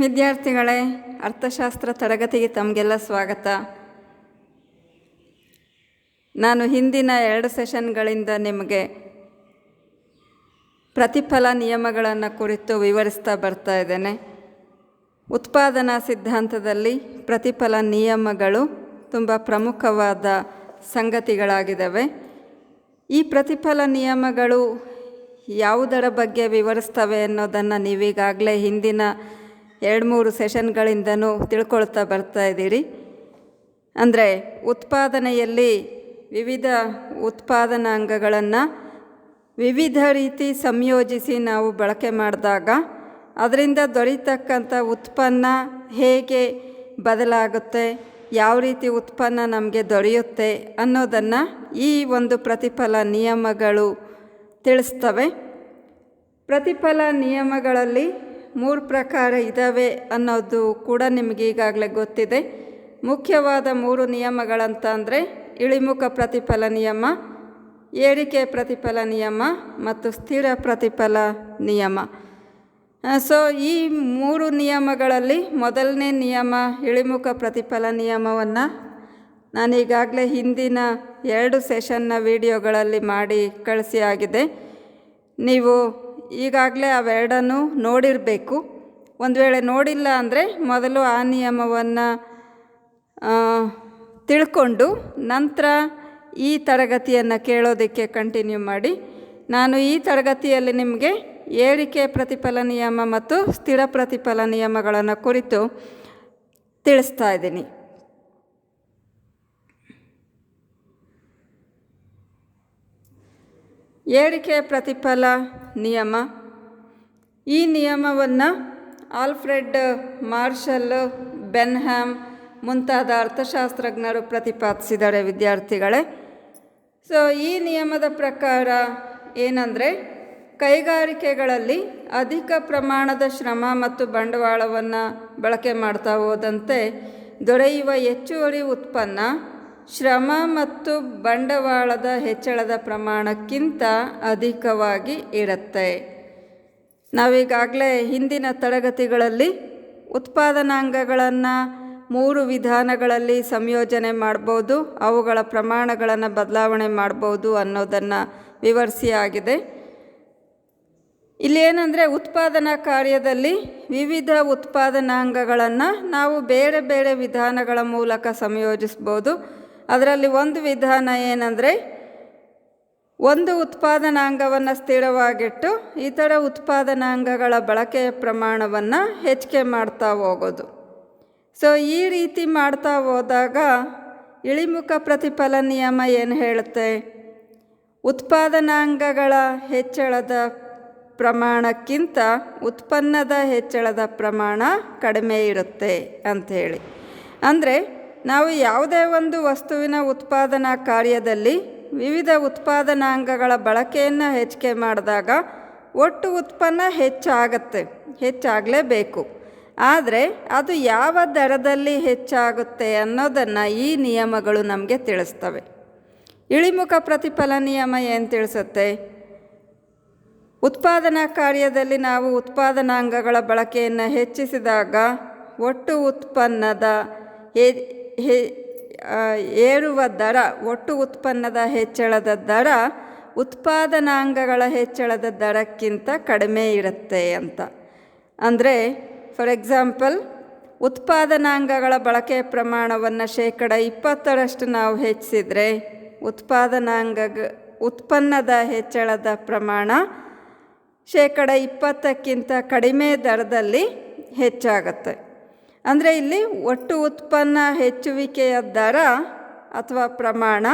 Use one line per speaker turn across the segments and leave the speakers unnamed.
ವಿದ್ಯಾರ್ಥಿಗಳೇ, ಅರ್ಥಶಾಸ್ತ್ರ ತರಗತಿಗೆ ತಮಗೆಲ್ಲ ಸ್ವಾಗತ. ನಾನು ಹಿಂದಿನ ಎರಡು ಸೆಷನ್ಗಳಿಂದ ನಿಮಗೆ ಪ್ರತಿಫಲ ನಿಯಮಗಳನ್ನು ಕುರಿತು ವಿವರಿಸ್ತಾ ಬರ್ತಾ ಇದ್ದೇನೆ. ಉತ್ಪಾದನಾ ಸಿದ್ಧಾಂತದಲ್ಲಿ ಪ್ರತಿಫಲ ನಿಯಮಗಳು ತುಂಬ ಪ್ರಮುಖವಾದ ಸಂಗತಿಗಳಾಗಿದ್ದಾವೆ. ಈ ಪ್ರತಿಫಲ ನಿಯಮಗಳು ಯಾವುದರ ಬಗ್ಗೆ ವಿವರಿಸ್ತವೆ ಅನ್ನೋದನ್ನು ನೀವೀಗಾಗಲೇ ಹಿಂದಿನ ಎರಡು ಮೂರು ಸೆಷನ್ಗಳಿಂದನೂ ತಿಳ್ಕೊಳ್ತಾ ಬರ್ತಾ ಇದ್ದೀರಿ. ಅಂದರೆ ಉತ್ಪಾದನೆಯಲ್ಲಿ ವಿವಿಧ ಉತ್ಪಾದನಾಂಗಗಳನ್ನು ವಿವಿಧ ರೀತಿ ಸಂಯೋಜಿಸಿ ನಾವು ಬಳಕೆ ಮಾಡಿದಾಗ ಅದರಿಂದ ದೊರೀತಕ್ಕಂಥ ಉತ್ಪನ್ನ ಹೇಗೆ ಬದಲಾಗುತ್ತೆ, ಯಾವ ರೀತಿ ಉತ್ಪನ್ನ ನಮಗೆ ದೊರೆಯುತ್ತೆ ಅನ್ನೋದನ್ನು ಈ ಒಂದು ಪ್ರತಿಫಲ ನಿಯಮಗಳು ತಿಳಿಸ್ತವೆ. ಪ್ರತಿಫಲ ನಿಯಮಗಳಲ್ಲಿ ಮೂರು ಪ್ರಕಾರ ಇದ್ದಾವೆ ಅನ್ನೋದು ಕೂಡ ನಿಮಗೆ ಈಗಾಗಲೇ ಗೊತ್ತಿದೆ. ಮುಖ್ಯವಾದ ಮೂರು ನಿಯಮಗಳಂತ ಅಂದರೆ ಇಳಿಮುಖ ಪ್ರತಿಫಲ ನಿಯಮ, ಏರಿಕೆ ಪ್ರತಿಫಲ ನಿಯಮ ಮತ್ತು ಸ್ಥಿರ ಪ್ರತಿಫಲ ನಿಯಮ. ಸೊ ಈ ಮೂರು ನಿಯಮಗಳಲ್ಲಿ ಮೊದಲನೇ ನಿಯಮ ಇಳಿಮುಖ ಪ್ರತಿಫಲ ನಿಯಮವನ್ನು ನಾನೀಗಾಗಲೇ ಹಿಂದಿನ ಎರಡು ಸೆಷನ್ನ ವಿಡಿಯೋಗಳಲ್ಲಿ ಮಾಡಿ ಕಳಿಸಿ ಆಗಿದೆ. ನೀವು ಈಗಾಗಲೇ ಅವೆರಡನ್ನು ನೋಡಿರಬೇಕು. ಒಂದು ವೇಳೆ ನೋಡಿಲ್ಲ ಅಂದರೆ ಮೊದಲು ಆ ನಿಯಮವನ್ನು ತಿಳ್ಕೊಂಡು ನಂತರ ಈ ತರಗತಿಯನ್ನು ಕೇಳೋದಕ್ಕೆ ಕಂಟಿನ್ಯೂ ಮಾಡಿ. ನಾನು ಈ ತರಗತಿಯಲ್ಲಿ ನಿಮಗೆ ಏರಿಕೆ ಪ್ರತಿಫಲ ನಿಯಮ ಮತ್ತು ಸ್ಥಿರ ಪ್ರತಿಫಲ ನಿಯಮಗಳನ್ನು ಕುರಿತು ತಿಳಿಸ್ತಾ ಇದ್ದೀನಿ. ಏರಿಕೆ ಪ್ರತಿಫಲ ನಿಯಮ. ಈ ನಿಯಮವನ್ನು ಆಲ್ಫ್ರೆಡ್ ಮಾರ್ಷಲ್ ಬೆನ್ಹ್ಯಾಮ್ ಮುಂತಾದ ಅರ್ಥಶಾಸ್ತ್ರಜ್ಞರು ಪ್ರತಿಪಾದಿಸಿದ್ದಾರೆ ವಿದ್ಯಾರ್ಥಿಗಳೇ. ಸೊ ಈ ನಿಯಮದ ಪ್ರಕಾರ ಏನಂದರೆ, ಕೈಗಾರಿಕೆಗಳಲ್ಲಿ ಅಧಿಕ ಪ್ರಮಾಣದ ಶ್ರಮ ಮತ್ತು ಬಂಡವಾಳವನ್ನು ಬಳಕೆ ಮಾಡ್ತಾ ಹೋದಂತೆ ದೊರೆಯುವ ಹೆಚ್ಚುವರಿ ಉತ್ಪನ್ನ ಶ್ರಮ ಮತ್ತು ಬಂಡವಾಳದ ಹೆಚ್ಚಳದ ಪ್ರಮಾಣಕ್ಕಿಂತ ಅಧಿಕವಾಗಿ ಇರುತ್ತೆ. ನಾವೀಗಾಗಲೇ ಹಿಂದಿನ ತರಗತಿಗಳಲ್ಲಿ ಉತ್ಪಾದನಾಂಗಗಳನ್ನು ಮೂರು ವಿಧಾನಗಳಲ್ಲಿ ಸಂಯೋಜನೆ ಮಾಡ್ಬೋದು, ಅವುಗಳ ಪ್ರಮಾಣಗಳನ್ನು ಬದಲಾವಣೆ ಮಾಡ್ಬೋದು ಅನ್ನೋದನ್ನು ವಿವರಿಸಿ ಆಗಿದೆ. ಇಲ್ಲೇನೆಂದರೆ ಉತ್ಪಾದನಾ ಕಾರ್ಯದಲ್ಲಿ ವಿವಿಧ ಉತ್ಪಾದನಾಂಗಗಳನ್ನು ನಾವು ಬೇರೆ ಬೇರೆ ವಿಧಾನಗಳ ಮೂಲಕ ಸಂಯೋಜಿಸ್ಬೋದು. ಅದರಲ್ಲಿ ಒಂದು ವಿಧಾನ ಏನಂದರೆ, ಒಂದು ಉತ್ಪಾದನಾಂಗವನ್ನು ಸ್ಥಿರವಾಗಿಟ್ಟು ಇತರ ಉತ್ಪಾದನಾಂಗಗಳ ಬಳಕೆಯ ಪ್ರಮಾಣವನ್ನು ಹೆಚ್ಚಿಗೆ ಮಾಡ್ತಾ ಹೋಗೋದು. ಸೊ ಈ ರೀತಿ ಮಾಡ್ತಾ ಹೋದಾಗ ಇಳಿಮುಖ ಪ್ರತಿಫಲ ನಿಯಮ ಏನು ಹೇಳುತ್ತೆ? ಉತ್ಪಾದನಾಂಗಗಳ ಹೆಚ್ಚಳದ ಪ್ರಮಾಣಕ್ಕಿಂತ ಉತ್ಪನ್ನದ ಹೆಚ್ಚಳದ ಪ್ರಮಾಣ ಕಡಿಮೆ ಇರುತ್ತೆ ಅಂಥೇಳಿ ಅಂದರೆ ನಾವು ಯಾವುದೇ ಒಂದು ವಸ್ತುವಿನ ಉತ್ಪಾದನಾ ಕಾರ್ಯದಲ್ಲಿ ವಿವಿಧ ಉತ್ಪಾದನಾಂಗಗಳ ಬಳಕೆಯನ್ನು ಹೆಚ್ಚಿಗೆ ಮಾಡಿದಾಗ ಒಟ್ಟು ಉತ್ಪನ್ನ ಹೆಚ್ಚಾಗತ್ತೆ, ಹೆಚ್ಚಾಗಲೇಬೇಕು. ಆದರೆ ಅದು ಯಾವ ದರದಲ್ಲಿ ಹೆಚ್ಚಾಗುತ್ತೆ ಅನ್ನೋದನ್ನು ಈ ನಿಯಮಗಳು ನಮಗೆ ತಿಳಿಸ್ತವೆ. ಇಳಿಮುಖ ಪ್ರತಿಫಲ ನಿಯಮ ಏನು ತಿಳಿಸುತ್ತೆ? ಉತ್ಪಾದನಾ ಕಾರ್ಯದಲ್ಲಿ ನಾವು ಉತ್ಪಾದನಾಂಗಗಳ ಬಳಕೆಯನ್ನು ಹೆಚ್ಚಿಸಿದಾಗ ಒಟ್ಟು ಉತ್ಪನ್ನದ ಏರುವ ದರ, ಒಟ್ಟು ಉತ್ಪನ್ನದ ಹೆಚ್ಚಳದ ದರ, ಉತ್ಪಾದನಾಂಗಗಳ ಹೆಚ್ಚಳದ ದರಕ್ಕಿಂತ ಕಡಿಮೆ ಇರುತ್ತೆ ಅಂತ. ಅಂದರೆ ಫಾರ್ ಎಕ್ಸಾಂಪಲ್ ಉತ್ಪಾದನಾಂಗಗಳ ಬಳಕೆ ಪ್ರಮಾಣವನ್ನು ಶೇಕಡ ಇಪ್ಪತ್ತರಷ್ಟು ನಾವು ಹೆಚ್ಚಿಸಿದರೆ ಉತ್ಪಾದನಾಂಗ ಉತ್ಪನ್ನದ ಹೆಚ್ಚಳದ ಪ್ರಮಾಣ ಶೇಕಡ ಇಪ್ಪತ್ತಕ್ಕಿಂತ ಕಡಿಮೆ ದರದಲ್ಲಿ ಹೆಚ್ಚಾಗತ್ತೆ. ಅಂದರೆ ಇಲ್ಲಿ ಒಟ್ಟು ಉತ್ಪನ್ನ ಹೆಚ್ಚುವಿಕೆಯ ದರ ಅಥವಾ ಪ್ರಮಾಣ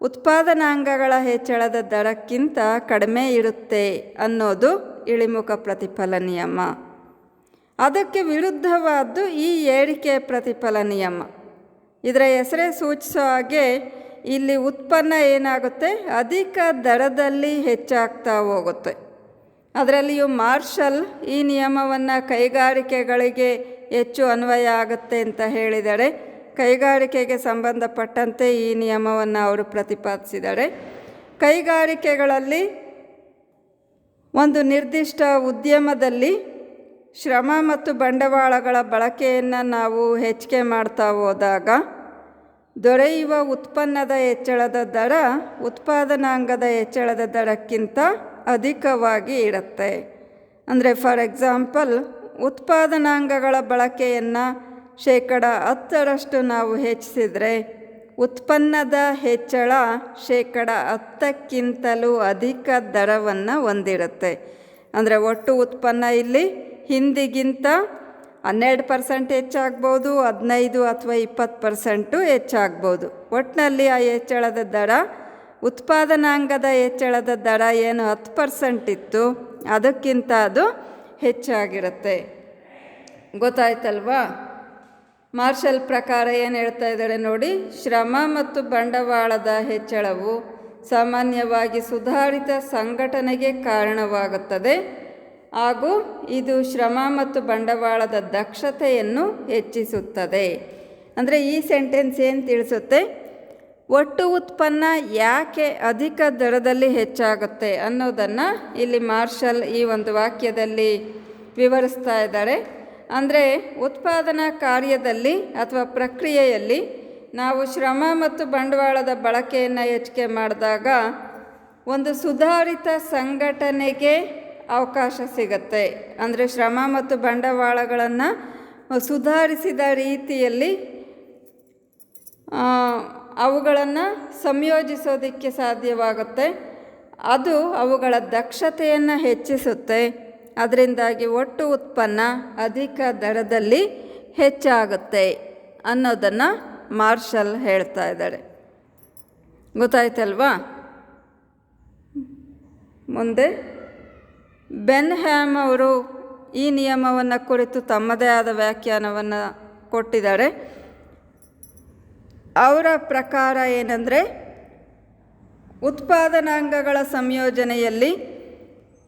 ಉತ್ಪಾದನಾಂಗಗಳ ಹೆಚ್ಚಳದ ದರಕ್ಕಿಂತ ಕಡಿಮೆ ಇರುತ್ತೆ ಅನ್ನೋದು ಇಳಿಮುಖ ಪ್ರತಿಫಲ ನಿಯಮ. ಅದಕ್ಕೆ ವಿರುದ್ಧವಾದ್ದು ಈ ಏರಿಕೆ ಪ್ರತಿಫಲ ನಿಯಮ. ಇದರ ಹೆಸರೇ ಸೂಚಿಸೋ ಹಾಗೆ ಇಲ್ಲಿ ಉತ್ಪನ್ನ ಏನಾಗುತ್ತೆ? ಅಧಿಕ ದರದಲ್ಲಿ ಹೆಚ್ಚಾಗ್ತಾ ಹೋಗುತ್ತೆ. ಅದರಲ್ಲಿಯೂ ಮಾರ್ಷಲ್ ಈ ನಿಯಮವನ್ನು ಕೈಗಾರಿಕೆಗಳಿಗೆ ಹೆಚ್ಚು ಅನ್ವಯ ಆಗುತ್ತೆ ಅಂತ ಹೇಳಿದ್ದಾರೆ ಕೈಗಾರಿಕೆಗೆ ಸಂಬಂಧಪಟ್ಟಂತೆ ಈ ನಿಯಮವನ್ನು ಅವರು ಪ್ರತಿಪಾದಿಸಿದ್ದಾರೆ ಕೈಗಾರಿಕೆಗಳಲ್ಲಿ ಒಂದು ನಿರ್ದಿಷ್ಟ ಉದ್ಯಮದಲ್ಲಿ ಶ್ರಮ ಮತ್ತು ಬಂಡವಾಳಗಳ ಬಳಕೆಯನ್ನು ನಾವು ಹೆಚ್ಚಿಗೆ ಮಾಡ್ತಾ ಹೋದಾಗ ದೊರೆಯುವ ಉತ್ಪನ್ನದ ಹೆಚ್ಚಳದ ದರ ಉತ್ಪಾದನಾಂಗದ ಹೆಚ್ಚಳದ ದರಕ್ಕಿಂತ ಅಧಿಕವಾಗಿ ಇರುತ್ತೆ. ಅಂದರೆ ಫಾರ್ ಎಕ್ಸಾಂಪಲ್ ಉತ್ಪಾದನಾಂಗಗಳ ಬಳಕೆಯನ್ನು ಶೇಕಡ ಹತ್ತರಷ್ಟು ನಾವು ಹೆಚ್ಚಿಸಿದರೆ ಉತ್ಪನ್ನದ ಹೆಚ್ಚಳ ಶೇಕಡ ಹತ್ತಕ್ಕಿಂತಲೂ ಅಧಿಕ ದರವನ್ನು ಹೊಂದಿರುತ್ತೆ. ಅಂದರೆ ಒಟ್ಟು ಉತ್ಪನ್ನ ಇಲ್ಲಿ ಹಿಂದಿಗಿಂತ ಹನ್ನೆರಡು ಪರ್ಸೆಂಟ್ ಹೆಚ್ಚಾಗ್ಬೋದು, ಹದಿನೈದು ಅಥವಾ ಇಪ್ಪತ್ತು ಪರ್ಸೆಂಟು ಹೆಚ್ಚಾಗ್ಬೋದು. ಒಟ್ಟಿನಲ್ಲಿ ಆ ಹೆಚ್ಚಳದ ದರ, ಉತ್ಪಾದನಾಂಗದ ಹೆಚ್ಚಳದ ದರ ಏನು ಹತ್ತು ಪರ್ಸೆಂಟ್ ಇತ್ತು, ಅದಕ್ಕಿಂತ ಅದು ಹೆಚ್ಚಾಗಿರುತ್ತೆ. ಗೊತ್ತಾಯ್ತಲ್ವಾ? ಮಾರ್ಷಲ್ ಪ್ರಕಾರ ಏನು ಹೇಳ್ತಾ ಇದ್ದಾರೆ ನೋಡಿ, ಶ್ರಮ ಮತ್ತು ಬಂಡವಾಳದ ಹೆಚ್ಚಳವು ಸಾಮಾನ್ಯವಾಗಿ ಸುಧಾರಿತ ಸಂಘಟನೆಗೆ ಕಾರಣವಾಗುತ್ತದೆ. ಹಾಗೂ ಇದು ಶ್ರಮ ಮತ್ತು ಬಂಡವಾಳದ ದಕ್ಷತೆಯನ್ನು ಹೆಚ್ಚಿಸುತ್ತದೆ. ಅಂದರೆ ಈ ಸೆಂಟೆನ್ಸ್ ಏನು ತಿಳಿಸುತ್ತೆ? ಒಟ್ಟು ಉತ್ಪನ್ನ ಯಾಕೆ ಅಧಿಕ ದರದಲ್ಲಿ ಹೆಚ್ಚಾಗುತ್ತೆ ಅನ್ನೋದನ್ನು ಇಲ್ಲಿ ಮಾರ್ಷಲ್ ಈ ಒಂದು ವಾಕ್ಯದಲ್ಲಿ ವಿವರಿಸ್ತಾ ಇದ್ದಾರೆ. ಅಂದರೆ ಉತ್ಪಾದನಾ ಕಾರ್ಯದಲ್ಲಿ ಅಥವಾ ಪ್ರಕ್ರಿಯೆಯಲ್ಲಿ ನಾವು ಶ್ರಮ ಮತ್ತು ಬಂಡವಾಳದ ಬಳಕೆಯನ್ನು ಹೆಚ್ಚಿಗೆ ಮಾಡಿದಾಗ ಒಂದು ಸುಧಾರಿತ ಸಂಘಟನೆಗೆ ಅವಕಾಶ ಸಿಗತ್ತೆ. ಅಂದರೆ ಶ್ರಮ ಮತ್ತು ಬಂಡವಾಳಗಳನ್ನು ಸುಧಾರಿಸಿದ ರೀತಿಯಲ್ಲಿ ಅವುಗಳನ್ನು ಸಂಯೋಜಿಸೋದಕ್ಕೆ ಸಾಧ್ಯವಾಗುತ್ತೆ. ಅದು ಅವುಗಳ ದಕ್ಷತೆಯನ್ನು ಹೆಚ್ಚಿಸುತ್ತೆ. ಅದರಿಂದಾಗಿ ಒಟ್ಟು ಉತ್ಪನ್ನ ಅಧಿಕ ದರದಲ್ಲಿ ಹೆಚ್ಚಾಗುತ್ತೆ ಅನ್ನೋದನ್ನು ಮಾರ್ಷಲ್ ಹೇಳ್ತಾ ಇದ್ದಾರೆ. ಗೊತ್ತಾಯ್ತಲ್ವಾ? ಮುಂದೆ ಬೆನ್ ಹ್ಯಾಮ್ ಅವರು ಈ ನಿಯಮವನ್ನು ಕುರಿತು ತಮ್ಮದೇ ಆದ ವ್ಯಾಖ್ಯಾನವನ್ನು ಕೊಟ್ಟಿದ್ದಾರೆ. ಅವರ ಪ್ರಕಾರ ಏನಂದರೆ, ಉತ್ಪಾದನಾಂಗಗಳ ಸಂಯೋಜನೆಯಲ್ಲಿ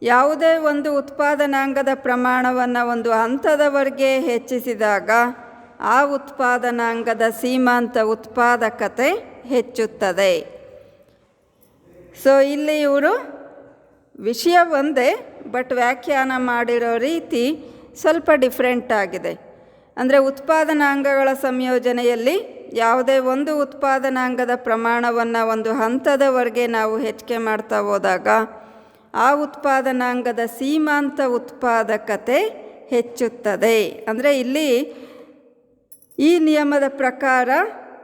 ಯಾವುದೇ ಒಂದು ಉತ್ಪಾದನಾಂಗದ ಪ್ರಮಾಣವನ್ನು ಒಂದು ಹಂತದವರೆಗೆ ಹೆಚ್ಚಿಸಿದಾಗ ಆ ಉತ್ಪಾದನಾಂಗದ ಸೀಮಾಂತ ಉತ್ಪಾದಕತೆ ಹೆಚ್ಚುತ್ತದೆ. ಸೊ ಇಲ್ಲಿ ಇವರು ವಿಷಯ ಒಂದೇ ಬಟ್ ವ್ಯಾಖ್ಯಾನ ಮಾಡಿರೋ ರೀತಿ ಸ್ವಲ್ಪ ಡಿಫ್ರೆಂಟ್ ಆಗಿದೆ. ಅಂದರೆ ಉತ್ಪಾದನಾಂಗಗಳ ಸಂಯೋಜನೆಯಲ್ಲಿ ಯಾವುದೇ ಒಂದು ಉತ್ಪಾದನಾಂಗದ ಪ್ರಮಾಣವನ್ನು ಒಂದು ಹಂತದವರೆಗೆ ನಾವು ಹೆಚ್ಚಿಗೆ ಮಾಡ್ತಾ ಹೋದಾಗ ಆ ಉತ್ಪಾದನಾಂಗದ ಸೀಮಾಂತ ಉತ್ಪಾದಕತೆ ಹೆಚ್ಚುತ್ತದೆ. ಅಂದರೆ ಇಲ್ಲಿ ಈ ನಿಯಮದ ಪ್ರಕಾರ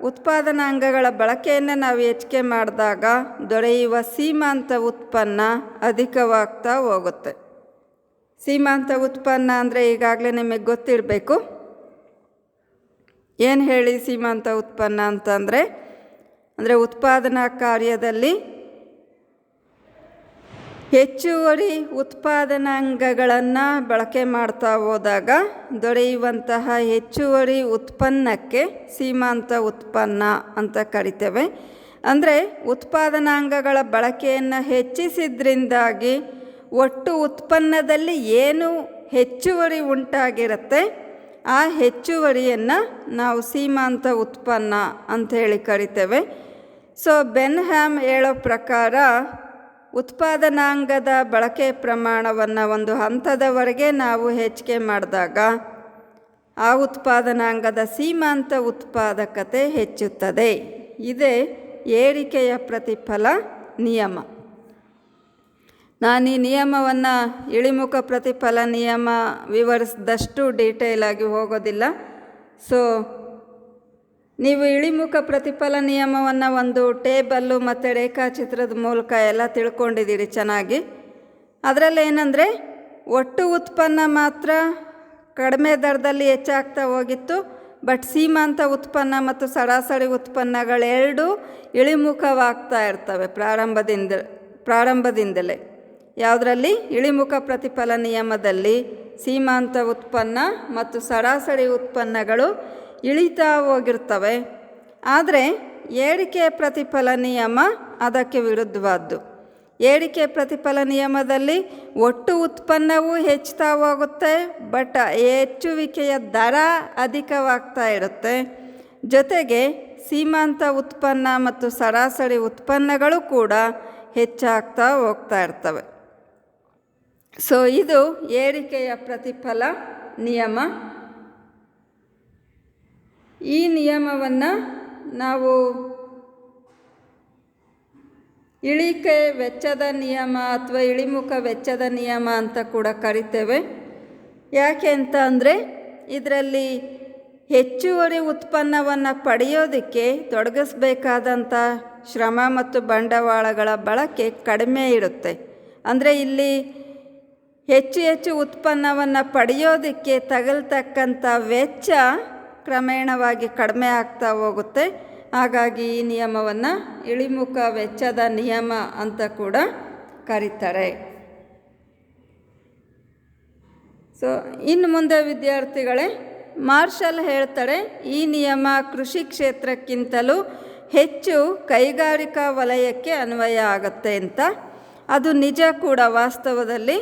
ಉತ್ಪಾದನಾಂಗಗಳ ಬಳಕೆಯನ್ನು ನಾವು ಹೆಚ್ಚಿಗೆ ಮಾಡಿದಾಗ ದೊರೆಯುವ ಸೀಮಾಂತ ಉತ್ಪನ್ನ ಅಧಿಕವಾಗ್ತಾ ಹೋಗುತ್ತೆ. ಸೀಮಾಂತ ಉತ್ಪನ್ನ ಅಂದರೆ ಈಗಾಗಲೇ ನಿಮಗೆ ಗೊತ್ತಿರಬೇಕು. ಏನು ಹೇಳಿ ಸೀಮಾಂತ ಉತ್ಪನ್ನ ಅಂತಂದರೆ, ಅಂದರೆ ಉತ್ಪಾದನಾ ಕಾರ್ಯದಲ್ಲಿ ಹೆಚ್ಚುವರಿ ಉತ್ಪಾದನಾಂಗಗಳನ್ನು ಬಳಕೆ ಮಾಡ್ತಾ ಹೋದಾಗ ದೊರೆಯುವಂತಹ ಹೆಚ್ಚುವರಿ ಉತ್ಪನ್ನಕ್ಕೆ ಸೀಮಾಂತ ಉತ್ಪನ್ನ ಅಂತ ಕರಿತೇವೆ. ಅಂದರೆ ಉತ್ಪಾದನಾಂಗಗಳ ಬಳಕೆಯನ್ನು ಹೆಚ್ಚಿಸಿದ್ರಿಂದಾಗಿ ಒಟ್ಟು ಉತ್ಪನ್ನದಲ್ಲಿ ಏನು ಹೆಚ್ಚುವರಿ ಉಂಟಾಗಿರುತ್ತೆ ಆ ಹೆಚ್ಚುವರಿಯನ್ನು ನಾವು ಸೀಮಾಂತ ಉತ್ಪನ್ನ ಅಂಥೇಳಿ ಕರಿತೇವೆ. ಸೊ ಬೆನ್ಹ್ಯಾಮ್ ಹೇಳೋ ಪ್ರಕಾರ ಉತ್ಪಾದನಾಂಗದ ಬಳಕೆ ಪ್ರಮಾಣವನ್ನು ಒಂದು ಹಂತದವರೆಗೆ ನಾವು ಹೆಚ್ಚಿಗೆ ಮಾಡಿದಾಗ ಆ ಉತ್ಪಾದನಾಂಗದ ಸೀಮಾಂತ ಉತ್ಪಾದಕತೆ ಹೆಚ್ಚುತ್ತದೆ. ಇದೇ ಏರಿಕೆಯ ಪ್ರತಿಫಲ ನಿಯಮ. ನಾನು ಈ ನಿಯಮವನ್ನು ಇಳಿಮುಖ ಪ್ರತಿಫಲ ನಿಯಮ ವಿವರಿಸಿದಷ್ಟು ಡೀಟೇಲಾಗಿ ಹೋಗೋದಿಲ್ಲ. ಸೊ ನೀವು ಇಳಿಮುಖ ಪ್ರತಿಫಲ ನಿಯಮವನ್ನು ಒಂದು ಟೇಬಲ್ಲು ಮತ್ತು ರೇಖಾಚಿತ್ರದ ಮೂಲಕ ಎಲ್ಲ ತಿಳ್ಕೊಂಡಿದ್ದೀರಿ ಚೆನ್ನಾಗಿ. ಅದರಲ್ಲಿ ಏನಂದರೆ, ಒಟ್ಟು ಉತ್ಪನ್ನ ಮಾತ್ರ ಕಡಿಮೆ ದರದಲ್ಲಿ ಹೆಚ್ಚಾಗ್ತಾ ಹೋಗಿತ್ತು ಬಟ್ ಸೀಮಾಂತ ಉತ್ಪನ್ನ ಮತ್ತು ಸರಾಸರಿ ಉತ್ಪನ್ನಗಳೆರಡೂ ಇಳಿಮುಖವಾಗ್ತಾ ಇರ್ತವೆ ಪ್ರಾರಂಭದಿಂದ, ಪ್ರಾರಂಭದಿಂದಲೇ. ಯಾವುದರಲ್ಲಿ? ಇಳಿಮುಖ ಪ್ರತಿಫಲ ನಿಯಮದಲ್ಲಿ ಸೀಮಾಂತ ಉತ್ಪನ್ನ ಮತ್ತು ಸರಾಸರಿ ಉತ್ಪನ್ನಗಳು ಇಳಿತಾ ಹೋಗಿರ್ತವೆ. ಆದರೆ ಏರಿಕೆ ಪ್ರತಿಫಲ ನಿಯಮ ಅದಕ್ಕೆ ವಿರುದ್ಧವಾದ್ದು. ಏರಿಕೆ ಪ್ರತಿಫಲ ನಿಯಮದಲ್ಲಿ ಒಟ್ಟು ಉತ್ಪನ್ನವೂ ಹೆಚ್ಚುತ್ತಾ ಹೋಗುತ್ತೆ, ಬಟ್ ಹೆಚ್ಚುವಿಕೆಯ ದರ ಅಧಿಕವಾಗ್ತಾ ಇರುತ್ತೆ. ಜೊತೆಗೆ ಸೀಮಾಂತ ಉತ್ಪನ್ನ ಮತ್ತು ಸರಾಸರಿ ಉತ್ಪನ್ನಗಳು ಕೂಡ ಹೆಚ್ಚಾಗ್ತಾ ಹೋಗ್ತಾ ಇರ್ತವೆ. ಸೊ ಇದು ಏರಿಕೆಯ ಪ್ರತಿಫಲ ನಿಯಮ. ಈ ನಿಯಮವನ್ನು ನಾವು ಇಳಿಕೆ ವೆಚ್ಚದ ನಿಯಮ ಅಥವಾ ಇಳಿಮುಖ ವೆಚ್ಚದ ನಿಯಮ ಅಂತ ಕೂಡ ಕರಿತೇವೆ. ಯಾಕೆ ಅಂತ ಅಂದರೆ ಇದರಲ್ಲಿ ಹೆಚ್ಚುವರಿ ಉತ್ಪನ್ನವನ್ನು ಪಡೆಯೋದಕ್ಕೆ ತೊಡಗಿಸ್ಬೇಕಾದಂಥ ಶ್ರಮ ಮತ್ತು ಬಂಡವಾಳಗಳ ಬಳಕೆ ಕಡಿಮೆ ಇರುತ್ತೆ. ಅಂದರೆ ಇಲ್ಲಿ ಹೆಚ್ಚು ಹೆಚ್ಚು ಉತ್ಪನ್ನವನ್ನು ಪಡೆಯೋದಕ್ಕೆ ತಗಲ್ತಕ್ಕಂಥ ವೆಚ್ಚ ಕ್ರಮೇಣವಾಗಿ ಕಡಿಮೆ ಆಗ್ತಾ ಹೋಗುತ್ತೆ. ಹಾಗಾಗಿ ಈ ನಿಯಮವನ್ನು ಇಳಿಮುಖ ವೆಚ್ಚದ ನಿಯಮ ಅಂತ ಕೂಡ ಕರೀತಾರೆ. ಸೊ ಇನ್ನು ಮುಂದೆ ವಿದ್ಯಾರ್ಥಿಗಳೇ, ಮಾರ್ಷಲ್ ಹೇಳ್ತಾರೆ, ಈ ನಿಯಮ ಕೃಷಿ ಕ್ಷೇತ್ರಕ್ಕಿಂತಲೂ ಹೆಚ್ಚು ಕೈಗಾರಿಕಾ ವಲಯಕ್ಕೆ ಅನ್ವಯ ಆಗುತ್ತೆ ಅಂತ. ಅದು ನಿಜ ಕೂಡ ವಾಸ್ತವದಲ್ಲಿ.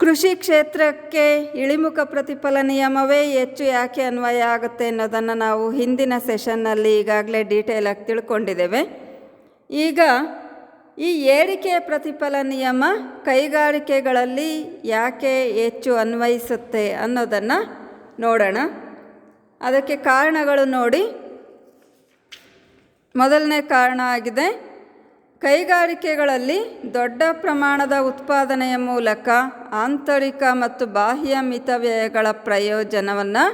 ಕೃಷಿ ಕ್ಷೇತ್ರಕ್ಕೆ ಇಳಿಮುಖ ಪ್ರತಿಫಲ ನಿಯಮವೇ ಹೆಚ್ಚು ಯಾಕೆ ಅನ್ವಯ ಆಗುತ್ತೆ ಅನ್ನೋದನ್ನು ನಾವು ಹಿಂದಿನ ಸೆಷನ್ನಲ್ಲಿ ಈಗಾಗಲೇ ಡೀಟೇಲಾಗಿ ತಿಳ್ಕೊಂಡಿದ್ದೇವೆ. ಈಗ ಈ ಏರಿಕೆ ಪ್ರತಿಫಲ ನಿಯಮ ಕೈಗಾರಿಕೆಗಳಲ್ಲಿ ಯಾಕೆ ಹೆಚ್ಚು ಅನ್ವಯಿಸುತ್ತೆ ಅನ್ನೋದನ್ನು ನೋಡೋಣ. ಅದಕ್ಕೆ ಕಾರಣಗಳು ನೋಡಿ. ಮೊದಲನೇ ಕಾರಣ ಆಗಿದೆ. ಕೈಗಾರಿಕೆಗಳಲ್ಲಿ ದೊಡ್ಡ ಪ್ರಮಾಣದ ಉತ್ಪಾದನೆಯ ಮೂಲಕ ಆಂತರಿಕ ಮತ್ತು ಬಾಹ್ಯ ಮಿತವ್ಯಯಗಳ ಪ್ರಯೋಜನವನ್ನು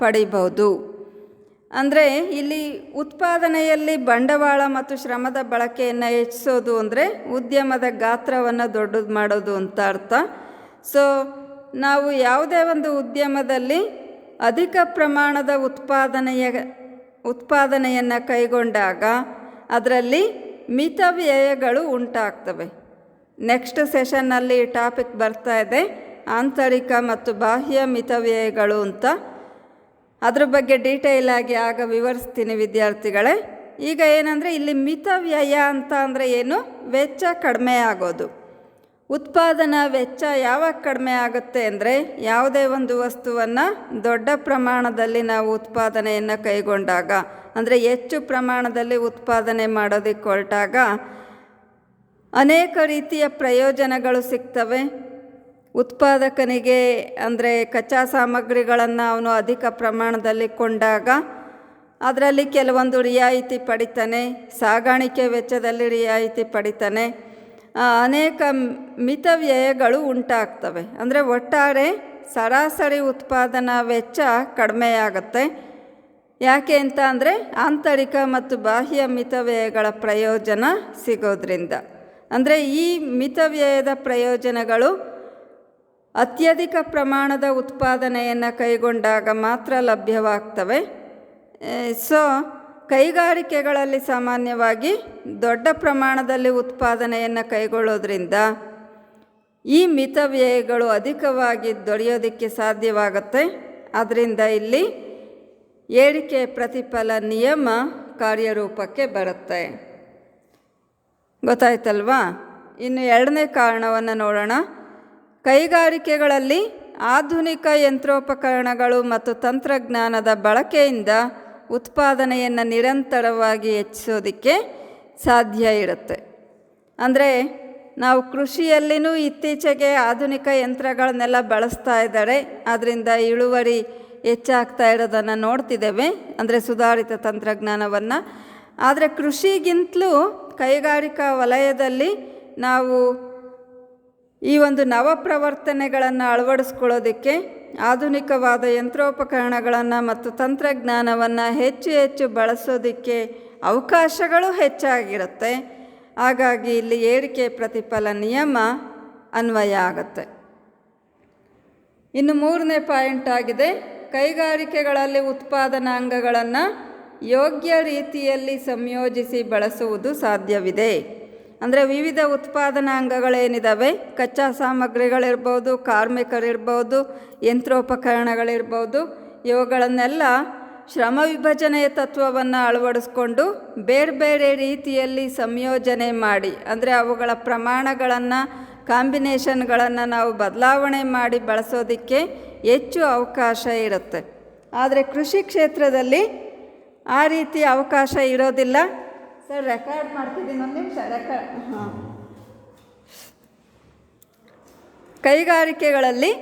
ಪಡಿಬಹುದು. ಅಂದರೆ ಇಲ್ಲಿ ಉತ್ಪಾದನೆಯಲ್ಲಿ ಬಂಡವಾಳ ಮತ್ತು ಶ್ರಮದ ಬಳಕೆಯನ್ನು ಹೆಚ್ಚಿಸೋದು ಅಂದರೆ ಉದ್ಯಮದ ಗಾತ್ರವನ್ನು ದೊಡ್ಡದು ಮಾಡೋದು ಅಂತ ಅರ್ಥ. ಸೊ ನಾವು ಯಾವುದೇ ಒಂದು ಉದ್ಯಮದಲ್ಲಿ ಅಧಿಕ ಪ್ರಮಾಣದ ಉತ್ಪಾದನೆಯ, ಉತ್ಪಾದನೆಯನ್ನು ಕೈಗೊಂಡಾಗ ಅದರಲ್ಲಿ ಮಿತವ್ಯಯಗಳು ಉಂಟಾಗ್ತವೆ. ನೆಕ್ಸ್ಟ್ ಸೆಷನ್ನಲ್ಲಿ ಟಾಪಿಕ್ ಬರ್ತಾ ಇದೆ. ಆಂತರಿಕ ಮತ್ತು ಬಾಹ್ಯ ಮಿತವ್ಯಯಗಳು ಅಂತ. ಅದ್ರ ಬಗ್ಗೆ ಡೀಟೇಲ್ ಆಗಿ ಆಗ ವಿವರಿಸ್ತೀನಿ ವಿದ್ಯಾರ್ಥಿಗಳೇ. ಈಗ ಏನಂದರೆ ಇಲ್ಲಿ ಮಿತವ್ಯಯ ಅಂತ ಅಂದರೆ ಏನು? ವೆಚ್ಚ ಕಡಿಮೆ ಆಗೋದು. ಉತ್ಪಾದನಾ ವೆಚ್ಚ ಯಾವಾಗ ಕಡಿಮೆ ಆಗುತ್ತೆ ಅಂದರೆ ಯಾವುದೇ ಒಂದು ವಸ್ತುವನ್ನು ದೊಡ್ಡ ಪ್ರಮಾಣದಲ್ಲಿ ನಾವು ಉತ್ಪಾದನೆಯನ್ನು ಕೈಗೊಂಡಾಗ, ಅಂದರೆ ಹೆಚ್ಚು ಪ್ರಮಾಣದಲ್ಲಿ ಉತ್ಪಾದನೆ ಮಾಡೋದಕ್ಕೆ ಹೊರಟಾಗ ಅನೇಕ ರೀತಿಯ ಪ್ರಯೋಜನಗಳು ಸಿಗ್ತವೆ. ಉತ್ಪಾದಕನಿಗೆ ಅಂದರೆ ಕಚ್ಚಾ ಸಾಮಗ್ರಿಗಳನ್ನು ಅವನು ಅಧಿಕ ಪ್ರಮಾಣದಲ್ಲಿ ಕೊಂಡಾಗ ಅದರಲ್ಲಿ ಕೆಲವೊಂದು ರಿಯಾಯಿತಿ ಪಡಿತಾನೆ, ಸಾಗಾಣಿಕೆ ವೆಚ್ಚದಲ್ಲಿ ರಿಯಾಯಿತಿ ಪಡಿತಾನೆ. ಅನೇಕ ಮಿತವ್ಯಯಗಳು ಉಂಟಾಗ್ತವೆ. ಅಂದರೆ ಒಟ್ಟಾರೆ ಸರಾಸರಿ ಉತ್ಪಾದನಾ ವೆಚ್ಚ ಕಡಿಮೆಯಾಗುತ್ತೆ. ಯಾಕೆ ಅಂತ ಅಂದರೆ ಆಂತರಿಕ ಮತ್ತು ಬಾಹ್ಯ ಮಿತವ್ಯಯಗಳ ಪ್ರಯೋಜನ ಸಿಗೋದ್ರಿಂದ. ಅಂದರೆ ಈ ಮಿತವ್ಯಯದ ಪ್ರಯೋಜನಗಳು ಅತ್ಯಧಿಕ ಪ್ರಮಾಣದ ಉತ್ಪಾದನೆಯನ್ನು ಕೈಗೊಂಡಾಗ ಮಾತ್ರ ಲಭ್ಯವಾಗ್ತವೆ. ಸೊ ಕೈಗಾರಿಕೆಗಳಲ್ಲಿ ಸಾಮಾನ್ಯವಾಗಿ ದೊಡ್ಡ ಪ್ರಮಾಣದಲ್ಲಿ ಉತ್ಪಾದನೆಯನ್ನು ಕೈಗೊಳ್ಳೋದ್ರಿಂದ ಈ ಮಿತವ್ಯಯಗಳು ಅಧಿಕವಾಗಿ ದೊರೆಯೋದಕ್ಕೆ ಸಾಧ್ಯವಾಗುತ್ತೆ. ಅದರಿಂದ ಇಲ್ಲಿ ಏರಿಕೆ ಪ್ರತಿಫಲ ನಿಯಮ ಕಾರ್ಯರೂಪಕ್ಕೆ ಬರುತ್ತೆ. ಗೊತ್ತಾಯ್ತಲ್ವಾ? ಇನ್ನು ಎರಡನೇ ಕಾರಣವನ್ನು ನೋಡೋಣ. ಕೈಗಾರಿಕೆಗಳಲ್ಲಿ ಆಧುನಿಕ ಯಂತ್ರೋಪಕರಣಗಳು ಮತ್ತು ತಂತ್ರಜ್ಞಾನದ ಬಳಕೆಯಿಂದ ಉತ್ಪಾದನೆಯನ್ನು ನಿರಂತರವಾಗಿ ಹೆಚ್ಚಿಸೋದಕ್ಕೆ ಸಾಧ್ಯ ಇರುತ್ತೆ. ಅಂದರೆ ನಾವು ಕೃಷಿಯಲ್ಲಿನೂ ಇತ್ತೀಚೆಗೆ ಆಧುನಿಕ ಯಂತ್ರಗಳನ್ನೆಲ್ಲ ಬಳಸ್ತಾ ಇದ್ದಾರೆ. ಅದರಿಂದ ಇಳುವರಿ ಹೆಚ್ಚಾಗ್ತಾ ಇರೋದನ್ನು ನೋಡ್ತಿದ್ದೇವೆ. ಅಂದರೆ ಸುಧಾರಿತ ತಂತ್ರಜ್ಞಾನವನ್ನು. ಆದರೆ ಕೃಷಿಗಿಂತಲೂ ಕೈಗಾರಿಕಾ ವಲಯದಲ್ಲಿ ನಾವು ಈ ಒಂದು ನವಪ್ರವರ್ತನೆಗಳನ್ನು ಅಳವಡಿಸ್ಕೊಳ್ಳೋದಕ್ಕೆ ಆಧುನಿಕವಾದ ಯಂತ್ರೋಪಕರಣಗಳನ್ನು ಮತ್ತು ತಂತ್ರಜ್ಞಾನವನ್ನು ಹೆಚ್ಚು ಹೆಚ್ಚು ಬಳಸೋದಕ್ಕೆ ಅವಕಾಶಗಳು ಹೆಚ್ಚಾಗಿರುತ್ತೆ. ಹಾಗಾಗಿ ಇಲ್ಲಿ ಏರಿಕೆ ಪ್ರತಿಫಲ ನಿಯಮ ಅನ್ವಯ ಆಗುತ್ತೆ. ಇನ್ನು ಮೂರನೇ ಪಾಯಿಂಟ್ ಆಗಿದೆ, ಕೈಗಾರಿಕೆಗಳಲ್ಲಿ ಉತ್ಪಾದನಾಂಗಗಳನ್ನು ಯೋಗ್ಯ ರೀತಿಯಲ್ಲಿ ಸಂಯೋಜಿಸಿ ಬಳಸುವುದು ಸಾಧ್ಯವಿದೆ. ಅಂದರೆ ವಿವಿಧ ಉತ್ಪಾದನಾಂಗಗಳೇನಿದ್ದಾವೆ ಕಚ್ಚಾ ಸಾಮಗ್ರಿಗಳಿರ್ಬೋದು, ಕಾರ್ಮಿಕರಿರ್ಬೋದು, ಯಂತ್ರೋಪಕರಣಗಳಿರ್ಬೋದು, ಇವುಗಳನ್ನೆಲ್ಲ ಶ್ರಮ ವಿಭಜನೆಯ ತತ್ವವನ್ನು ಅಳವಡಿಸ್ಕೊಂಡು ಬೇರೆ ಬೇರೆ ರೀತಿಯಲ್ಲಿ ಸಂಯೋಜನೆ ಮಾಡಿ, ಅಂದರೆ ಅವುಗಳ ಪ್ರಮಾಣಗಳನ್ನು, ಕಾಂಬಿನೇಷನ್ಗಳನ್ನು ನಾವು ಬದಲಾವಣೆ ಮಾಡಿ ಬಳಸೋದಕ್ಕೆ ಹೆಚ್ಚು ಅವಕಾಶ ಇರುತ್ತೆ. ಆದರೆ ಕೃಷಿ ಕ್ಷೇತ್ರದಲ್ಲಿ ಆ ರೀತಿ ಅವಕಾಶ ಇರೋದಿಲ್ಲ. ಸರ್ ರೆಕಾರ್ಡ್ ಮಾಡ್ತಿದ್ದೀನಿ, ಒಂದು ನಿಮಿಷ ರೆಕಾರ್ಡ್ ಕೈಗಾರಿಕೆಗಳಲ್ಲಿ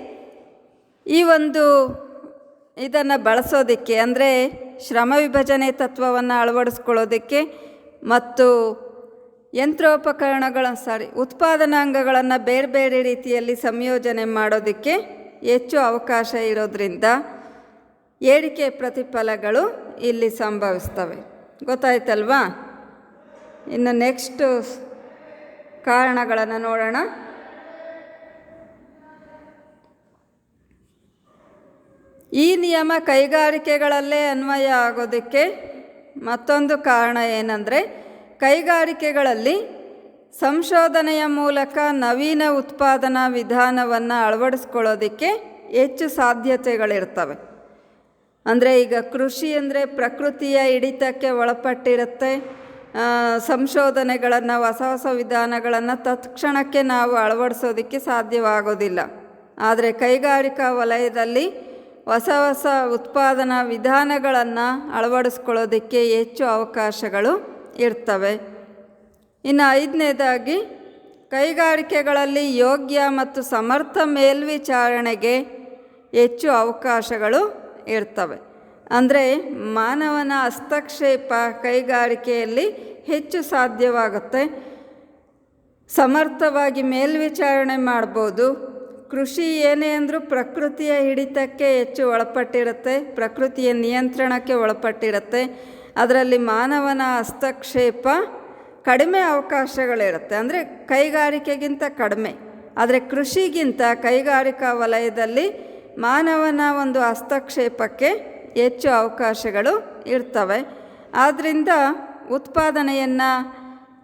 ಈ ಒಂದು ಇದನ್ನು ಬಳಸೋದಕ್ಕೆ, ಅಂದರೆ ಶ್ರಮ ವಿಭಜನೆ ತತ್ವವನ್ನು ಅಳವಡಿಸ್ಕೊಳ್ಳೋದಕ್ಕೆ ಮತ್ತು ಯಂತ್ರೋಪಕರಣಗಳ ಸಾರಿ, ಉತ್ಪಾದನಾಂಗಗಳನ್ನು ಬೇರೆ ಬೇರೆ ರೀತಿಯಲ್ಲಿ ಸಂಯೋಜನೆ ಮಾಡೋದಕ್ಕೆ ಹೆಚ್ಚು ಅವಕಾಶ ಇರೋದರಿಂದ ಏರಿಕೆ ಪ್ರತಿಫಲಗಳು ಇಲ್ಲಿ ಸಂಭವಿಸ್ತವೆ. ಗೊತ್ತಾಯ್ತಲ್ವಾ? ಇನ್ನು ನೆಕ್ಸ್ಟ್ ಕಾರಣಗಳನ್ನು ನೋಡೋಣ. ಈ ನಿಯಮ ಕೈಗಾರಿಕೆಗಳಲ್ಲೇ ಅನ್ವಯ ಆಗೋದಕ್ಕೆ ಮತ್ತೊಂದು ಕಾರಣ ಏನಂದರೆ, ಕೈಗಾರಿಕೆಗಳಲ್ಲಿ ಸಂಶೋಧನೆಯ ಮೂಲಕ ನವೀನ ಉತ್ಪಾದನಾ ವಿಧಾನವನ್ನು ಅಳವಡಿಸ್ಕೊಳ್ಳೋದಕ್ಕೆ ಹೆಚ್ಚು ಸಾಧ್ಯತೆಗಳಿರ್ತವೆ. ಅಂದರೆ ಈಗ ಕೃಷಿ ಅಂದರೆ ಪ್ರಕೃತಿಯ ಹಿಡಿತಕ್ಕೆ ಒಳಪಟ್ಟಿರುತ್ತೆ ಸಂಶೋಧನೆಗಳನ್ನು, ಹೊಸ ಹೊಸ ವಿಧಾನಗಳನ್ನು ತತ್ಕ್ಷಣಕ್ಕೆ ನಾವು ಅಳವಡಿಸೋದಕ್ಕೆ ಸಾಧ್ಯವಾಗೋದಿಲ್ಲ. ಆದರೆ ಕೈಗಾರಿಕಾ ವಲಯದಲ್ಲಿ ಹೊಸ ಹೊಸ ಉತ್ಪಾದನಾ ವಿಧಾನಗಳನ್ನು ಅಳವಡಿಸ್ಕೊಳ್ಳೋದಕ್ಕೆ ಹೆಚ್ಚು ಅವಕಾಶಗಳು ಇರ್ತವೆ. ಇನ್ನು ಐದನೇದಾಗಿ, ಕೈಗಾರಿಕೆಗಳಲ್ಲಿ ಯೋಗ್ಯ ಮತ್ತು ಸಮರ್ಥ ಮೇಲ್ವಿಚಾರಣೆಗೆ ಹೆಚ್ಚು ಅವಕಾಶಗಳು ಇರ್ತವೆ. ಅಂದರೆ ಮಾನವನ ಹಸ್ತಕ್ಷೇಪ ಕೈಗಾರಿಕೆಯಲ್ಲಿ ಹೆಚ್ಚು ಸಾಧ್ಯವಾಗುತ್ತೆ. ಸಮರ್ಥವಾಗಿ ಮೇಲ್ವಿಚಾರಣೆ ಮಾಡ್ಬೋದು. ಕೃಷಿ ಏನೇ ಅಂದರೂ ಪ್ರಕೃತಿಯ ಹಿಡಿತಕ್ಕೆ ಹೆಚ್ಚು ಒಳಪಟ್ಟಿರುತ್ತೆ. ಪ್ರಕೃತಿಯ ನಿಯಂತ್ರಣಕ್ಕೆ ಒಳಪಟ್ಟಿರುತ್ತೆ. ಅದರಲ್ಲಿ ಮಾನವನ ಹಸ್ತಕ್ಷೇಪ ಕಡಿಮೆ ಅವಕಾಶಗಳಿರುತ್ತೆ. ಅಂದರೆ ಕೈಗಾರಿಕೆಗಿಂತ ಕಡಿಮೆ. ಆದರೆ ಕೃಷಿಗಿಂತ ಕೈಗಾರಿಕಾ ವಲಯದಲ್ಲಿ ಮಾನವನ ಒಂದು ಹಸ್ತಕ್ಷೇಪಕ್ಕೆ ಹೆಚ್ಚು ಅವಕಾಶಗಳು ಇರ್ತವೆ. ಆದ್ದರಿಂದ ಉತ್ಪಾದನೆಯನ್ನು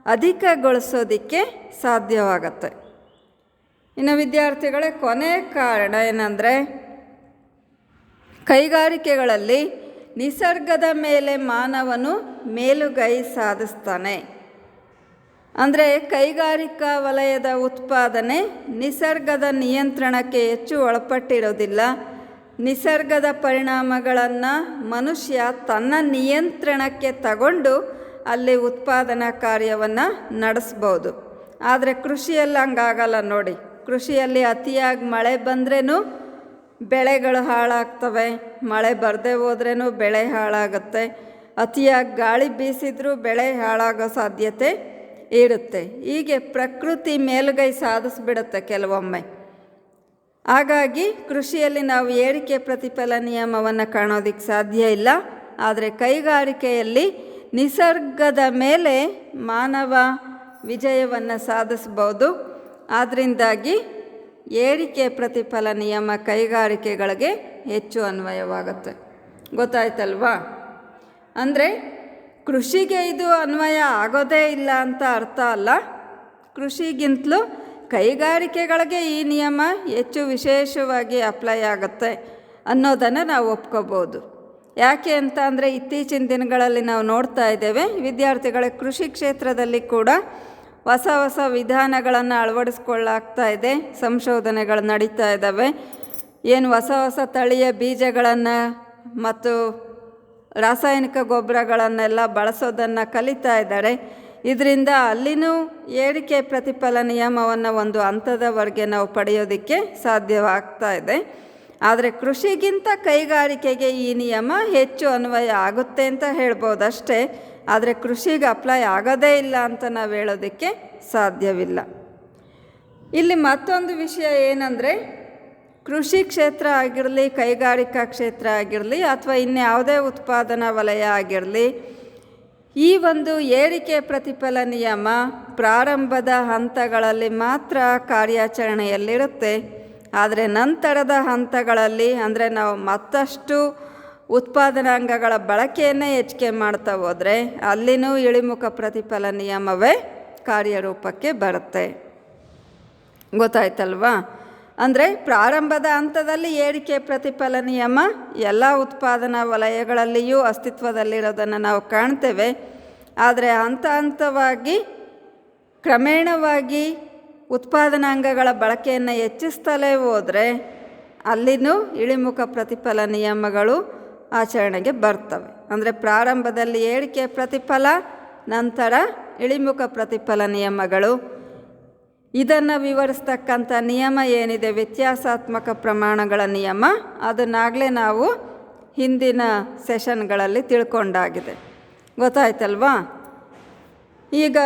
ಅಧಿಕಗೊಳಿಸೋದಕ್ಕೆ ಸಾಧ್ಯವಾಗತ್ತೆ. ಇನ್ನು ವಿದ್ಯಾರ್ಥಿಗಳೇ, ಕೊನೆ ಕಾರಣ ಏನಂದರೆ, ಕೈಗಾರಿಕೆಗಳಲ್ಲಿ ನಿಸರ್ಗದ ಮೇಲೆ ಮಾನವನು ಮೇಲುಗೈ ಸಾಧಿಸ್ತಾನೆ. ಅಂದರೆ ಕೈಗಾರಿಕಾ ವಲಯದ ಉತ್ಪಾದನೆ ನಿಸರ್ಗದ ನಿಯಂತ್ರಣಕ್ಕೆ ಹೆಚ್ಚು ಒಳಪಟ್ಟಿರೋದಿಲ್ಲ. ನಿಸರ್ಗದ ಪರಿಣಾಮಗಳನ್ನು ಮನುಷ್ಯ ತನ್ನ ನಿಯಂತ್ರಣಕ್ಕೆ ತಗೊಂಡು ಅಲ್ಲಿ ಉತ್ಪಾದನಾ ಕಾರ್ಯವನ್ನು ನಡೆಸ್ಬೋದು. ಆದರೆ ಕೃಷಿಯಲ್ಲಿ ಹಂಗಾಗಲ್ಲ ನೋಡಿ. ಕೃಷಿಯಲ್ಲಿ ಅತಿಯಾಗಿ ಮಳೆ ಬಂದ್ರೂ ಬೆಳೆಗಳು ಹಾಳಾಗ್ತವೆ. ಮಳೆ ಬರದೇ ಹೋದ್ರೂ ಬೆಳೆ ಹಾಳಾಗುತ್ತೆ. ಅತಿಯಾಗಿ ಗಾಳಿ ಬೀಸಿದ್ರೂ ಬೆಳೆ ಹಾಳಾಗೋ ಸಾಧ್ಯತೆ ಇರುತ್ತೆ. ಹೀಗೆ ಪ್ರಕೃತಿ ಮೇಲುಗೈ ಸಾಧಿಸ್ಬಿಡುತ್ತೆ ಕೆಲವೊಮ್ಮೆ. ಹಾಗಾಗಿ ಕೃಷಿಯಲ್ಲಿ ನಾವು ಏರಿಕೆ ಪ್ರತಿಫಲ ನಿಯಮವನ್ನು ಕಾಣೋದಕ್ಕೆ ಸಾಧ್ಯ ಇಲ್ಲ. ಆದರೆ ಕೈಗಾರಿಕೆಯಲ್ಲಿ ನಿಸರ್ಗದ ಮೇಲೆ ಮಾನವ ವಿಜಯವನ್ನು ಸಾಧಿಸ್ಬೋದು. ಆದ್ದರಿಂದಾಗಿ ಏರಿಕೆ ಪ್ರತಿಫಲ ನಿಯಮ ಕೈಗಾರಿಕೆಗಳಿಗೆ ಹೆಚ್ಚು ಅನ್ವಯವಾಗುತ್ತೆ. ಗೊತ್ತಾಯ್ತಲ್ವಾ? ಅಂದರೆ ಕೃಷಿಗೆ ಇದು ಅನ್ವಯ ಆಗೋದೇ ಇಲ್ಲ ಅಂತ ಅರ್ಥ ಅಲ್ಲ. ಕೃಷಿಗಿಂತಲೂ ಕೈಗಾರಿಕೆಗಳಿಗೆ ಈ ನಿಯಮ ಹೆಚ್ಚು ವಿಶೇಷವಾಗಿ ಅಪ್ಲೈ ಆಗುತ್ತೆ ಅನ್ನೋದನ್ನು ನಾವು ಒಪ್ಕೋಬೋದು. ಯಾಕೆ ಅಂತ ಅಂದರೆ ಇತ್ತೀಚಿನ ದಿನಗಳಲ್ಲಿ ನಾವು ನೋಡ್ತಾ ಇದ್ದೇವೆ, ವಿದ್ಯಾರ್ಥಿಗಳ ಕೃಷಿ ಕ್ಷೇತ್ರದಲ್ಲಿ ಕೂಡ ಹೊಸ ಹೊಸ ವಿಧಾನಗಳನ್ನು ಅಳವಡಿಸ್ಕೊಳ್ಳಾಗ್ತಾ ಇದೆ, ಸಂಶೋಧನೆಗಳು ನಡೀತಾ ಇದ್ದಾವೆ. ಏನು ಹೊಸ ಹೊಸ ತಳಿಯ ಬೀಜಗಳನ್ನು ಮತ್ತು ರಾಸಾಯನಿಕ ಗೊಬ್ಬರಗಳನ್ನೆಲ್ಲ ಬಳಸೋದನ್ನು ಕಲಿತಾ ಇದ್ದಾರೆ. ಇದರಿಂದ ಅಲ್ಲಿನೂ ಏರಿಕೆ ಪ್ರತಿಫಲ ನಿಯಮವನ್ನು ಒಂದು ಹಂತದವರೆಗೆ ನಾವು ಪಡೆಯೋದಕ್ಕೆ ಸಾಧ್ಯವಾಗ್ತಾ ಇದೆ. ಆದರೆ ಕೃಷಿಗಿಂತ ಕೈಗಾರಿಕೆಗೆ ಈ ನಿಯಮ ಹೆಚ್ಚು ಅನ್ವಯ ಆಗುತ್ತೆ ಅಂತ ಹೇಳ್ಬೋದು ಅಷ್ಟೇ ಆದರೆ ಕೃಷಿಗೆ ಅಪ್ಲೈ ಆಗೋದೇ ಇಲ್ಲ ಅಂತ ನಾವು ಹೇಳೋದಕ್ಕೆ ಸಾಧ್ಯವಿಲ್ಲ. ಇಲ್ಲಿ ಮತ್ತೊಂದು ವಿಷಯ ಏನಂದರೆ, ಕೃಷಿ ಕ್ಷೇತ್ರ ಆಗಿರಲಿ, ಕೈಗಾರಿಕಾ ಕ್ಷೇತ್ರ ಆಗಿರಲಿ, ಅಥವಾ ಇನ್ಯಾವುದೇ ಉತ್ಪಾದನಾ ವಲಯ ಆಗಿರಲಿ ಈ ಒಂದು ಏರಿಕೆ ಪ್ರತಿಫಲ ನಿಯಮ ಪ್ರಾರಂಭದ ಹಂತಗಳಲ್ಲಿ ಮಾತ್ರ ಕಾರ್ಯಾಚರಣೆಯಲ್ಲಿರುತ್ತೆ. ಆದರೆ ನಂತರದ ಹಂತಗಳಲ್ಲಿ ಅಂದರೆ ನಾವು ಮತ್ತಷ್ಟು ಉತ್ಪಾದನಾಂಗಗಳ ಬಳಕೆಯನ್ನೇ ಹೆಚ್ಚಿಗೆ ಮಾಡ್ತಾ ಹೋದರೆ ಅಲ್ಲಿನೂ ಇಳಿಮುಖ ಪ್ರತಿಫಲ ನಿಯಮವೇ ಕಾರ್ಯರೂಪಕ್ಕೆ ಬರುತ್ತೆ. ಗೊತ್ತಾಯ್ತಲ್ವಾ? ಅಂದರೆ ಪ್ರಾರಂಭದ ಹಂತದಲ್ಲಿ ಏರಿಕೆ ಪ್ರತಿಫಲ ನಿಯಮ ಎಲ್ಲ ಉತ್ಪಾದನಾ ವಲಯಗಳಲ್ಲಿಯೂ ಅಸ್ತಿತ್ವದಲ್ಲಿರೋದನ್ನು ನಾವು ಕಾಣ್ತೇವೆ. ಆದರೆ ಹಂತ ಹಂತವಾಗಿ ಕ್ರಮೇಣವಾಗಿ ಉತ್ಪಾದನಾಂಗಗಳ ಬಳಕೆಯನ್ನು ಹೆಚ್ಚಿಸ್ತಲೇ ಹೋದರೆ ಅಲ್ಲಿನೂ ಇಳಿಮುಖ ಪ್ರತಿಫಲ ನಿಯಮಗಳು ಆಚರಣೆಗೆ ಬರ್ತವೆ. ಅಂದರೆ ಪ್ರಾರಂಭದಲ್ಲಿ ಏರಿಕೆ ಪ್ರತಿಫಲ, ನಂತರ ಇಳಿಮುಖ ಪ್ರತಿಫಲ ನಿಯಮಗಳು ಇದನ್ನು ವಿವರಿಸ್ತಕ್ಕಂಥ ನಿಯಮ ಏನಿದೆ? ವ್ಯತ್ಯಾಸಾತ್ಮಕ ಪ್ರಮಾಣಗಳ ನಿಯಮ. ಅದನ್ನಾಗಲೇ ನಾವು ಹಿಂದಿನ ಸೆಷನ್ಗಳಲ್ಲಿ ತಿಳ್ಕೊಂಡಾಗಿದೆ. ಗೊತ್ತಾಯ್ತಲ್ವಾ? ಈಗ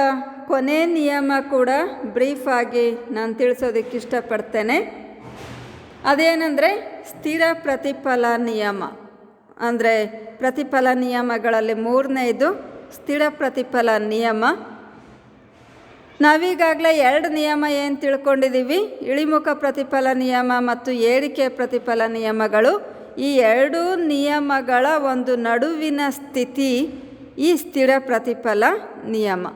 ಕೊನೆ ನಿಯಮ ಕೂಡ ಬ್ರೀಫಾಗಿ ನಾನು ತಿಳಿಸೋದಕ್ಕೆ ಇಷ್ಟಪಡ್ತೇನೆ ಅದೇನೆಂದರೆ ಸ್ಥಿರ ಪ್ರತಿಫಲ ನಿಯಮ. ಅಂದರೆ ಪ್ರತಿಫಲ ನಿಯಮಗಳಲ್ಲಿ ಮೂರನೇದು ಸ್ಥಿರ ಪ್ರತಿಫಲ ನಿಯಮ. ನಾವೀಗಾಗಲೇ ಎರಡು ನಿಯಮ ಏನು ತಿಳ್ಕೊಂಡಿದ್ದೀವಿ ಇಳಿಮುಖ ಪ್ರತಿಫಲ ನಿಯಮ ಮತ್ತು ಏರಿಕೆ ಪ್ರತಿಫಲ ನಿಯಮಗಳು. ಈ ಎರಡೂ ನಿಯಮಗಳ ಒಂದು ನಡುವಿನ ಸ್ಥಿತಿ ಈ ಸ್ಥಿರ ಪ್ರತಿಫಲ ನಿಯಮ.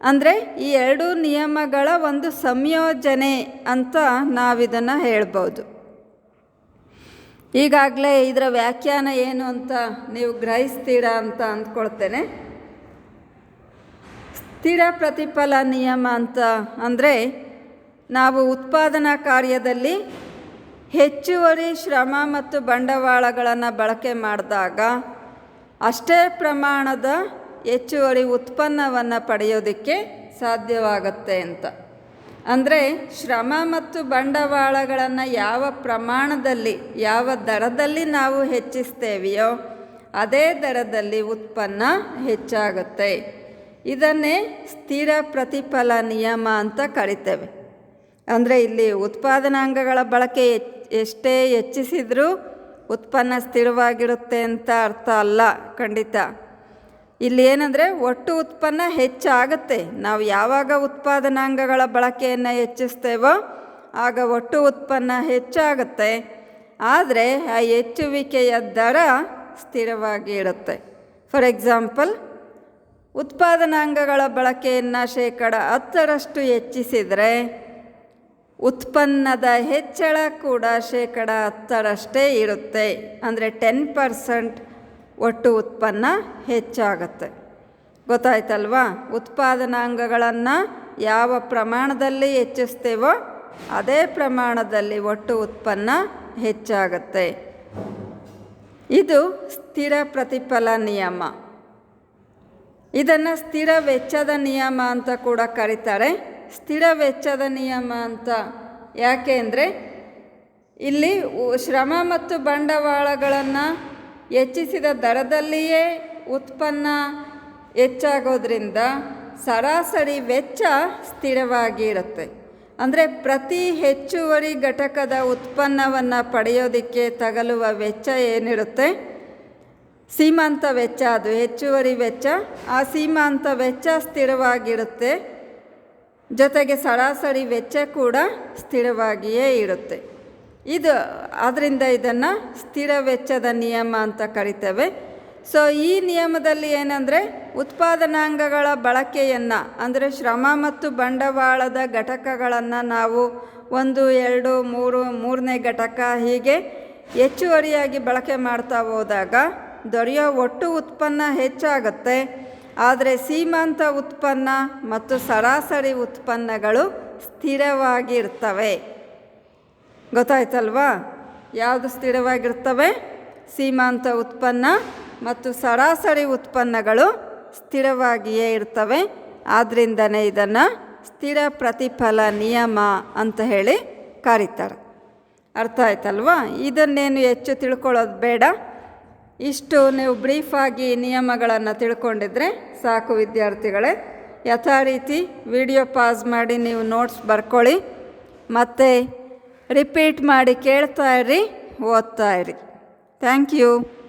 ಅಂದರೆ ಈ ಎರಡೂ ನಿಯಮಗಳ ಒಂದು ಸಂಯೋಜನೆ ಅಂತ ನಾವಿದನ್ನು ಹೇಳ್ಬೋದು. ಈಗಾಗಲೇ ಇದರ ವ್ಯಾಖ್ಯಾನ ಏನು ಅಂತ ನೀವು ಗ್ರಹಿಸ್ತೀರಾ ಅಂತ ಅಂದ್ಕೊಳ್ತೇನೆ. ಸ್ಥಿರ ಪ್ರತಿಫಲ ನಿಯಮ ಅಂತ ಅಂದರೆ ನಾವು ಉತ್ಪಾದನಾ ಕಾರ್ಯದಲ್ಲಿ ಹೆಚ್ಚುವರಿ ಶ್ರಮ ಮತ್ತು ಬಂಡವಾಳಗಳನ್ನು ಬಳಕೆ ಮಾಡಿದಾಗ ಅಷ್ಟೇ ಪ್ರಮಾಣದ ಹೆಚ್ಚುವರಿ ಉತ್ಪನ್ನವನ್ನು ಪಡೆಯೋದಕ್ಕೆ ಸಾಧ್ಯವಾಗುತ್ತೆ ಅಂತ. ಅಂದರೆ ಶ್ರಮ ಮತ್ತು ಬಂಡವಾಳಗಳನ್ನು ಯಾವ ಪ್ರಮಾಣದಲ್ಲಿ, ಯಾವ ದರದಲ್ಲಿ ನಾವು ಹೆಚ್ಚಿಸ್ತೇವೆಯೋ, ಅದೇ ದರದಲ್ಲಿ ಉತ್ಪನ್ನ ಹೆಚ್ಚಾಗುತ್ತೆ. ಇದನ್ನೇ ಸ್ಥಿರ ಪ್ರತಿಫಲ ನಿಯಮ ಅಂತ ಕರಿತೇವೆ. ಅಂದರೆ ಇಲ್ಲಿ ಉತ್ಪಾದನಾಂಗಗಳ ಬಳಕೆ ಎಷ್ಟೇ ಹೆಚ್ಚಿಸಿದರೂ ಉತ್ಪನ್ನ ಸ್ಥಿರವಾಗಿರುತ್ತೆ ಅಂತ ಅರ್ಥ ಅಲ್ಲ, ಖಂಡಿತ. ಇಲ್ಲಿ ಏನಂದರೆ ಒಟ್ಟು ಉತ್ಪನ್ನ ಹೆಚ್ಚಾಗುತ್ತೆ. ನಾವು ಯಾವಾಗ ಉತ್ಪಾದನಾಂಗಗಳ ಬಳಕೆಯನ್ನು ಹೆಚ್ಚಿಸ್ತೇವೋ ಆಗ ಒಟ್ಟು ಉತ್ಪನ್ನ ಹೆಚ್ಚಾಗುತ್ತೆ. ಆದರೆ ಆ ಹೆಚ್ಚುವಿಕೆಯ ದರ ಸ್ಥಿರವಾಗಿ ಇರುತ್ತೆ. ಫಾರ್ ಎಕ್ಸಾಂಪಲ್ ಉತ್ಪಾದನಾಂಗಗಳ ಬಳಕೆಯನ್ನು ಶೇಕಡ ಹತ್ತರಷ್ಟು ಹೆಚ್ಚಿಸಿದರೆ ಉತ್ಪನ್ನದ ಹೆಚ್ಚಳ ಕೂಡ ಶೇಕಡ ಹತ್ತರಷ್ಟೇ ಇರುತ್ತೆ. ಅಂದರೆ ಟೆನ್ ಪರ್ಸೆಂಟ್ ಒಟ್ಟು ಉತ್ಪನ್ನ ಹೆಚ್ಚಾಗುತ್ತೆ. ಗೊತ್ತಾಯ್ತಲ್ವಾ? ಉತ್ಪಾದನಾಂಗಗಳನ್ನು ಯಾವ ಪ್ರಮಾಣದಲ್ಲಿ ಹೆಚ್ಚಿಸ್ತೇವೋ ಅದೇ ಪ್ರಮಾಣದಲ್ಲಿ ಒಟ್ಟು ಉತ್ಪನ್ನ ಹೆಚ್ಚಾಗುತ್ತೆ. ಇದು ಸ್ಥಿರ ಪ್ರತಿಫಲ ನಿಯಮ. ಇದನ್ನು ಸ್ಥಿರ ವೆಚ್ಚದ ನಿಯಮ ಅಂತ ಕೂಡ ಕರೀತಾರೆ. ಸ್ಥಿರ ವೆಚ್ಚದ ನಿಯಮ ಅಂತ ಯಾಕೆ ಅಂದರೆ ಇಲ್ಲಿ ಶ್ರಮ ಮತ್ತು ಬಂಡವಾಳಗಳನ್ನು ಹೆಚ್ಚಿಸಿದ ದರದಲ್ಲಿಯೇ ಉತ್ಪನ್ನ ಹೆಚ್ಚಾಗೋದ್ರಿಂದ ಸರಾಸರಿ ವೆಚ್ಚ ಸ್ಥಿರವಾಗಿ ಇರುತ್ತೆ. ಅಂದರೆ ಪ್ರತಿ ಹೆಚ್ಚುವರಿ ಘಟಕದ ಉತ್ಪನ್ನವನ್ನು ಪಡೆಯೋದಕ್ಕೆ ತಗಲುವ ವೆಚ್ಚ ಏನಿರುತ್ತೆ? ಸೀಮಾಂತ ವೆಚ್ಚ, ಅದು ಹೆಚ್ಚುವರಿ ವೆಚ್ಚ, ಆ ಸೀಮಾಂತ ವೆಚ್ಚ ಸ್ಥಿರವಾಗಿರುತ್ತೆ. ಜೊತೆಗೆ ಸರಾಸರಿ ವೆಚ್ಚ ಕೂಡ ಸ್ಥಿರವಾಗಿಯೇ ಇರುತ್ತೆ. ಇದು ಅದರಿಂದ ಇದನ್ನು ಸ್ಥಿರ ವೆಚ್ಚದ ನಿಯಮ ಅಂತ ಕರಿತೇವೆ. ಸೊ ಈ ನಿಯಮದಲ್ಲಿ ಏನಂದರೆ, ಉತ್ಪಾದನಾಂಗಗಳ ಬಳಕೆಯನ್ನು, ಅಂದರೆ ಶ್ರಮ ಮತ್ತು ಬಂಡವಾಳದ ಘಟಕಗಳನ್ನು ನಾವು ಒಂದು, ಎರಡು, ಮೂರು, ಮೂರನೇ ಘಟಕ ಹೀಗೆ ಹೆಚ್ಚುವರಿಯಾಗಿ ಬಳಕೆ ಮಾಡ್ತಾ ಹೋದಾಗ ದೊರೆಯೋ ಒಟ್ಟು ಉತ್ಪನ್ನ ಹೆಚ್ಚಾಗುತ್ತೆ. ಆದರೆ ಸೀಮಾಂತ ಉತ್ಪನ್ನ ಮತ್ತು ಸರಾಸರಿ ಉತ್ಪನ್ನಗಳು ಸ್ಥಿರವಾಗಿರ್ತವೆ. ಗೊತ್ತಾಯ್ತಲ್ವಾ? ಯಾವುದು ಸ್ಥಿರವಾಗಿರ್ತವೆ? ಸೀಮಾಂತ ಉತ್ಪನ್ನ ಮತ್ತು ಸರಾಸರಿ ಉತ್ಪನ್ನಗಳು ಸ್ಥಿರವಾಗಿಯೇ ಇರ್ತವೆ. ಆದ್ದರಿಂದನೇ ಇದನ್ನು ಸ್ಥಿರ ಪ್ರತಿಫಲ ನಿಯಮ ಅಂತ ಹೇಳಿ ಕರೀತಾರೆ. ಅರ್ಥ ಆಯ್ತಲ್ವಾ? ಇದನ್ನೇನು ಹೆಚ್ಚು ತಿಳ್ಕೊಳ್ಳೋದು ಬೇಡ. ಇಷ್ಟು ನೀವು ಬ್ರೀಫಾಗಿ ನಿಯಮಗಳನ್ನು ತಿಳ್ಕೊಂಡಿದ್ರೆ ಸಾಕು ವಿದ್ಯಾರ್ಥಿಗಳೇ. ಯಥಾ ರೀತಿ ವಿಡಿಯೋ ಪಾಸ್ ಮಾಡಿ ನೀವು ನೋಟ್ಸ್ ಬರ್ಕೊಳ್ಳಿ. ಮತ್ತು ರಿಪೀಟ್ ಮಾಡಿ ಕೇಳ್ತಾ ಇರಿ, ಓದ್ತಾ ಇರಿ. Thank you